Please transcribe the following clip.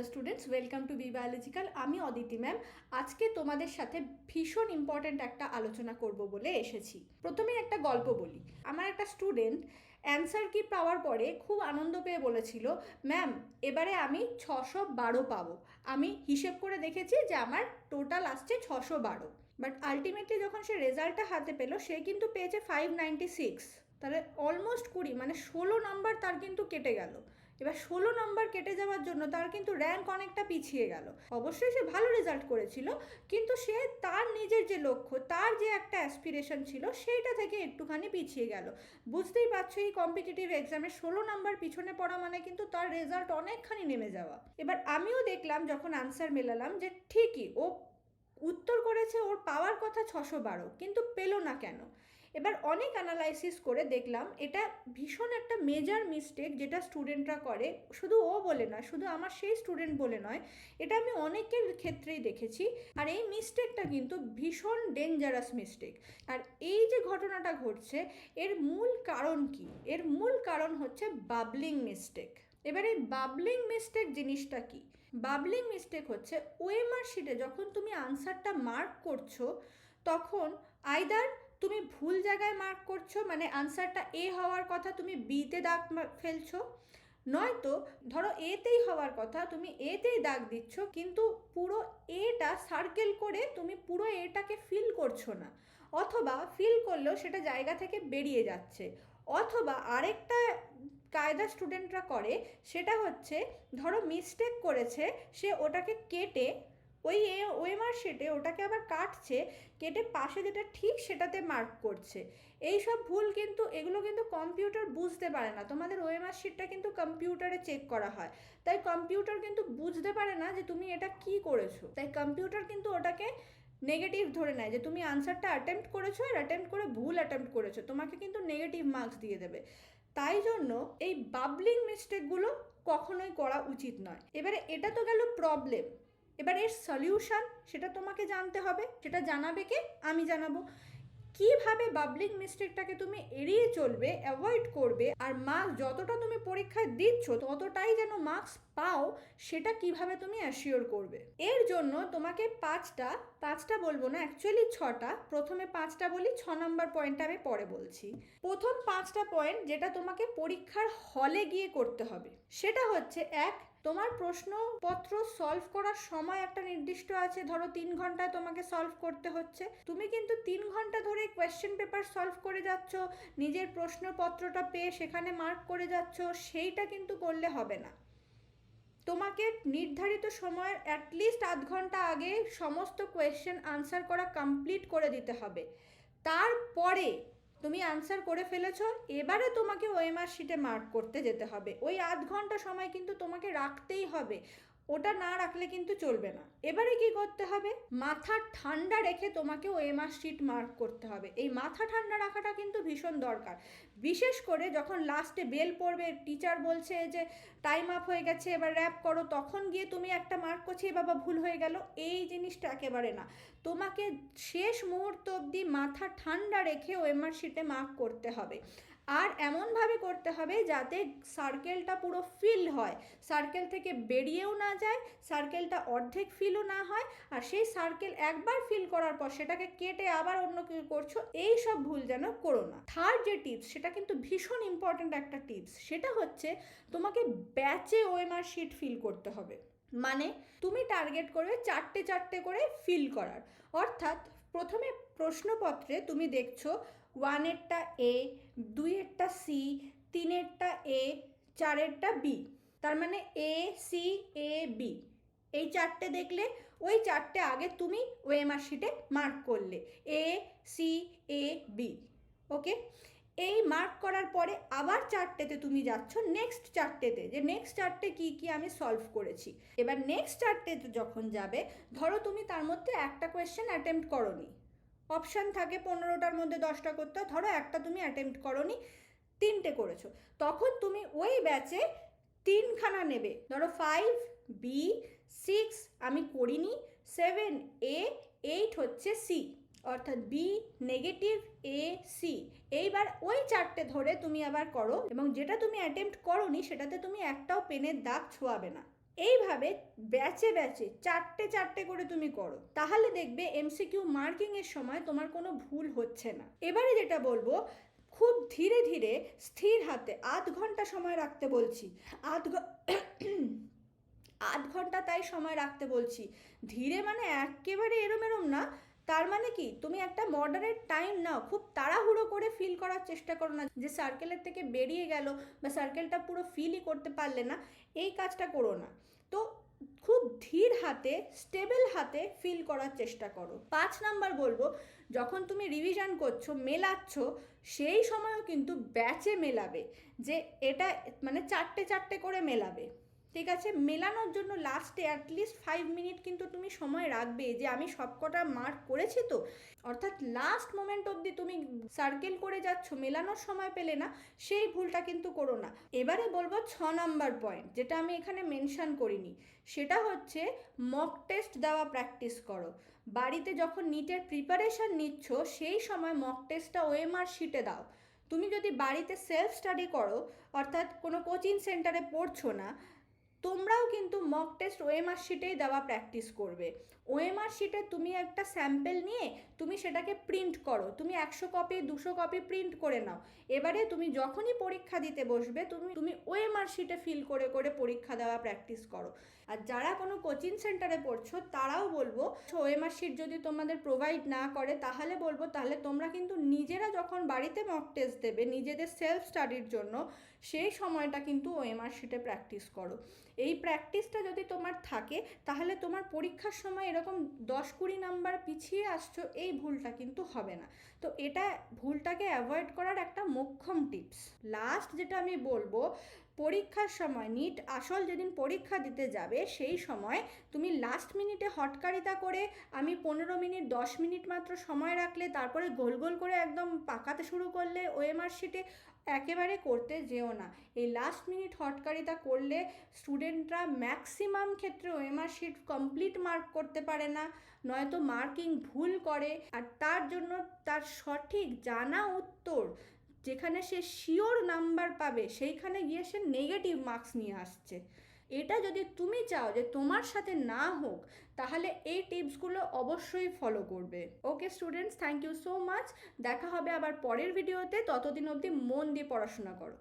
Hello students welcome to B biological আমি Aditi ma'am আজকে তোমাদের সাথে ভীষণ ইম্পর্ট্যান্ট একটা আলোচনা করব বলে এসেছি। প্রথমেই একটা গল্প বলি। আমার একটা স্টুডেন্ট অ্যান্সার কি পাওয়ার পরে খুব আনন্দ পেয়ে বলেছিল ম্যাম এবারে আমি ছশো বারো পাবো। আমি হিসেব করে দেখেছি যে আমার টোটাল আসছে ছশো বারো। বাট আলটিমেটলি যখন সে রেজাল্টটা হাতে পেল, সে কিন্তু পেয়েছে ফাইভ নাইনটি সিক্স তাহলে অলমোস্ট কুড়ি মানে ষোলো নাম্বার তার কিন্তু কেটে গেল। এবার ষোলো নম্বর কেটে যাওয়ার জন্য তার কিন্তু র্যাঙ্ক অনেকটা পিছিয়ে গেল। অবশ্যই সে ভালো রেজাল্ট করেছিল, কিন্তু সে তার নিজের যে লক্ষ্য, তার যে একটা অ্যাসপিরেশন ছিল, সেইটা থেকে একটুখানি পিছিয়ে গেল। বুঝতেই পারছ, এই কম্পিটিটিভ এক্সামে ষোলো নম্বর পিছনে পড়া মানে কিন্তু তার রেজাল্ট অনেকখানি নেমে যাওয়া। এবার আমিও দেখলাম, যখন আনসার মেলালাম যে ঠিকই, ও উত্তর করেছে ওর পাওয়ার কথা ছশো বারো, কিন্তু পেল না কেন? এবার অনেক অ্যানালাইসিস করে দেখলাম, এটা ভীষণ একটা মেজার মিস্টেক যেটা স্টুডেন্টরা করে। শুধু ও বলে নয়, শুধু আমার সেই স্টুডেন্ট বলে নয়, এটা আমি অনেকের ক্ষেত্রেই দেখেছি। আর এই মিস্টেকটা কিন্তু ভীষণ ডেঞ্জারাস মিস্টেক আর এই যে ঘটনাটা ঘটছে, এর মূল কারণ কি? এর মূল কারণ হচ্ছে বাবলিং মিস্টেক এবার এই বাবলিং মিস্টেক জিনিসটা কি? বাবলিং মিস্টেক হচ্ছে, ওএমআর শিটে যখন তুমি আনসারটা মার্ক করছ, তখন আইদার তুমি ভুল জায়গায় মার্ক করছ মানে আনসারটা এ হওয়ার কথা তুমি বিতে দাগ ফেলছো। নয়তো ধরো এতেই হওয়ার কথা, তুমি এতেই দাগ দিচ্ছ, কিন্তু পুরো এটা সার্কেল করে তুমি পুরো এটাকে ফিল করছ না। অথবা ফিল করলেও সেটা জায়গা থেকে বেরিয়ে যাচ্ছে। অথবা আরেকটা কায়দা স্টুডেন্টরা করে, সেটা হচ্ছে ধরো মিস্টেক করেছে, সে ওটাকে কেটে ওই এ ওএমআর শিটে ওটাকে আবার কাটছে, কেটে পাশে যেটা ঠিক সেটাতে মার্ক করছে। এই সব ভুল কিন্তু, এগুলো কিন্তু কম্পিউটার বুঝতে পারে না। তোমাদের ওএমআর শিটটা কিন্তু কম্পিউটারে চেক করা হয়। তাই কম্পিউটার কিন্তু বুঝতে পারে না যে তুমি এটা কি করেছ। তাই কম্পিউটার কিন্তু ওটাকে নেগেটিভ ধরে নেয় যে তুমি আনসারটা অ্যাটেম্প্ট করেছ আর অ্যাটেম্প্ট করে ভুল অ্যাটেম্প্ট করেছ। তোমাকে কিন্তু নেগেটিভ মার্কস দিয়ে দেবে। তাই জন্য এই বাবলিং মিস্টেকগুলো কখনোই করা উচিত নয়। এবারে এটা তো গেল প্রবলেম এবার এর সলিউশন সেটা তোমাকে জানতে হবে, সেটা জানাবে কে? আমি জানাব। কীভাবে পাবলিক মিস্টেকটাকে তুমি এড়িয়ে চলবে অ্যাভয়েড করবে, আর মার্কস যতটা তুমি পরীক্ষায় দিচ্ছ, ততটাই যেন মার্কস পাও, সেটা কীভাবে তুমি অ্যাসিওর করবে? এর জন্য তোমাকে পাঁচটা পাঁচটা বলব না অ্যাকচুয়ালি ছটা, প্রথমে পাঁচটা বলি, ছ নম্বর পয়েন্টটা আমি পরে বলছি। প্রথম পাঁচটা পয়েন্ট যেটা তোমাকে পরীক্ষার হলে গিয়ে করতে হবে, সেটা হচ্ছে এক তোমার প্রশ্নপত্র সলভ করার সময় একটা নির্দিষ্ট আছে, ধরো তিন ঘন্টায় তোমাকে সলভ করতে হচ্ছে। তুমি কিন্তু তিন ঘণ্টা ধরে কোয়েশ্চেন পেপার সলভ করে যাচ্ছ, নিজের প্রশ্নপত্রটা পেয়ে সেখানে মার্ক করে যাচ্ছ, সেইটা কিন্তু করলে হবে না। তোমাকে নির্ধারিত সময়ের অ্যাটলিস্ট আধ ঘণ্টা আগে সমস্ত কোয়েশ্চেন আনসার করা কমপ্লিট করে দিতে হবে। তারপরে তুমি আনসার করে ফেলেছ, এবারে তোমাকে ওএমআর শিটে মার্ক করতে যেতে হবে। ওই আধ ঘণ্টা সময় কিন্তু তোমাকে রাখতেই হবে। ওটা না রাখলে কিন্তু চলবে না। এবারে কি করতে হবে? মাথা ঠান্ডা রেখে তোমাকে ওএমআর শিট মার্ক করতে হবে। এই মাথা ঠান্ডা রাখাটা কিন্তু ভীষণ দরকার। বিশেষ করে যখন লাস্টে বেল পড়বে টিচার বলছে যে টাইম আপ হয়ে গেছে, এবার র্যাপ করো। তখন গিয়ে তুমি একটা মার্ক করছি, "এ বাবা, ভুল হয়ে গেল। এই জিনিসটা একেবারে না। তোমাকে শেষ মুহূর্ত অবধি মাথা ঠান্ডা রেখে ওএমআর শিটে মার্ক করতে হবে। আর এমনভাবে করতে হবে যাতে সার্কেলটা পুরো ফিল হয়। সার্কেল থেকে বেরিয়েও না যায় সার্কেলটা অর্ধেক ফিলও না হয়, আর সেই সার্কেল একবার ফিল করার পর সেটাকে কেটে আবার অন্য কিছু করছ, এই সব ভুল যেন করো না। থার্ড যে টিপস সেটা কিন্তু ভীষণ ইম্পর্ট্যান্ট একটা টিপস সেটা হচ্ছে তোমাকে ব্যাচে ওএমআর শিট ফিল করতে হবে। মানে তুমি টার্গেট করবে চারটে চারটে করে ফিল করার। অর্থাৎ প্রথমে প্রশ্নপত্রে তুমি দেখছ ওয়ানেরটা এ, দুইয়েরটা সি, তিনেরটা এ, চারেরটা বি। তার মানে এ, সি, এ, বি। এই চারটে দেখলে, ওই চারটে আগে তুমি ওএমআর শিটে মার্ক করলে। A, C, A, B. Okay? এই মার্ক করার পরে আবার চারটেতে তুমি যাচ্ছ নেক্সট চারটেতে। যে নেক্সট চারটে কি কি আমি সলভ করেছি। এবার নেক্সট চারটেতে যখন যাবে, ধরো তুমি তার মধ্যে একটা কোয়েশ্চেন অ্যাটেম্প্ট করনি। অপশান থাকে পনেরোটার মধ্যে দশটা করতে ধরো একটা তুমি অ্যাটেম্প্ট করনি, তিনটে করেছ। তখন তুমি ওই ব্যাচে তিনখানা নেবে। ধরো ফাইভ বি সিক্স আমি করিনি সেভেন এ এইট হচ্ছে সি অর্থাৎ বি নেগেটিভ এ সি এইবার ওই চারটে ধরে তুমি আবার করো এবং যেটা তুমি অ্যাটেম্প্ট করনি, সেটাতে তুমি একটাও পেনের দাগ ছোঁয়াবে না। এইভাবে ব্যাচে ব্যাচে চারটে চারটে করে তুমি করো, তাহলে দেখবে এমসিকিউ মার্কিংয়ের সময় তোমার কোনো ভুল হচ্ছে না। এবারে যেটা বলব, খুব ধীরে ধীরে স্থির হাতে আধ ঘণ্টা সময় রাখতে বলছি, আধ আধ ঘণ্টা তাই সময় রাখতে বলছি। ধীরে মানে একেবারে এরম এরম না তার মানে কি? তুমি একটা মডারেট টাইম নাও। খুব তাড়াহুড়ো করে ফিল করার চেষ্টা করো না যে সার্কেলের থেকে বেরিয়ে গেল বা সার্কেলটা পুরো ফিলই করতে পারলে না, এই কাজটা করো না। তো খুব ধীর হাতে স্টেবল হাতে ফিল করার চেষ্টা করো। পাঁচ নাম্বার বলব, যখন তুমি রিভিশন করছ, মেলাচ্ছ, সেই সময়ও কিন্তু ব্যাচে মেলাবে। যে এটা মানে চারটে চারটে করে মেলাবে। ঠিক আছে? মেলানোর জন্য লাস্টে অ্যাটলিস্ট ফাইভ মিনিট কিন্তু তুমি সময় রাখবে যে আমি সবকটা মার্ক করেছি তো। অর্থাৎ লাস্ট মোমেন্ট অবধি তুমি সার্কেল করে যাচ্ছ, মেলানোর সময় পেলে না, সেই ভুলটা কিন্তু করো না। এবারে বলব ছ নাম্বার পয়েন্ট যেটা আমি এখানে মেনশন করিনি। সেটা হচ্ছে মক টেস্ট দেওয়া প্র্যাকটিস করো। বাড়িতে যখন নিটের প্রিপারেশন নিচ্ছ, সেই সময় মক টেস্টটা ওএমআর শিটে দাও। তুমি যদি বাড়িতে সেলফ স্টাডি করো, অর্থাৎ কোনো কোচিং সেন্টারে পড়ছো না তোমরাও কিন্তু মক টেস্ট ওএমআর শিটেই দেওয়া প্র্যাকটিস করবে। ওএমআর শিটে তুমি একটা স্যাম্পেল নিয়ে তুমি সেটাকে প্রিন্ট করো। তুমি একশো কপি দুশো কপি প্রিন্ট করে নাও। এবারে তুমি যখনই পরীক্ষা দিতে বসবে, তুমি তুমি ওএমআর শিটে ফিল করে করে পরীক্ষা দেওয়া প্র্যাকটিস করো। আর যারা কোনো কোচিং সেন্টারে পড়ছো, তারাও বলব ওএমআর শিট যদি তোমাদের প্রোভাইড না করে, তাহলে বলব, তাহলে তোমরা কিন্তু নিজেরা যখন বাড়িতে মক টেস্ট দেবে, নিজেদের সেলফ স্টাডির জন্য সেই সময়টা কিন্তু ওএমআর শিটে প্র্যাকটিস করো। এই প্র্যাকটিসটা যদি তোমার থাকে, তাহলে তোমার পরীক্ষার সময় এরকম দশ কুড়ি নাম্বার পিছিয়ে আসছো, এই ভুলটা কিন্তু হবে না। তো এটা ভুলটাকে অ্যাভয়েড করার একটা মোক্ষম টিপস লাস্ট যেটা আমি বলব, পরীক্ষার সময় নিট আসল যেদিন পরীক্ষা দিতে যাবে, সেই সময় তুমি লাস্ট মিনিটে হটকারিতা করে, আমি পনেরো মিনিট, দশ মিনিট মাত্র সময় রাখলে, তারপরে গোল গোল করে একদম পাকাতে শুরু করলে ওএমআর শিটে একেবারে করতে যেও না। এই লাস্ট মিনিট হটকারিতা করলে স্টুডেন্টরা ম্যাক্সিমাম ক্ষেত্রে ওএমআর শিট কমপ্লিট মার্ক করতে পারে না, নয়তো মার্কিং ভুল করে। আর তার জন্য তার সঠিক জানা উত্তর যেখানে সে শিওর নাম্বার পাবে, সেইখানে গিয়ে সে নেগেটিভ মার্কস নিয়ে আসছে। এটা যদি তুমি চাও যে তোমার সাথে না হোক, তাহলে এই টিপসগুলো অবশ্যই ফলো করবে। Okay students thank you so much দেখা হবে আবার পরের ভিডিওতে ততদিন অবধি মন দিয়ে পড়াশোনা করো।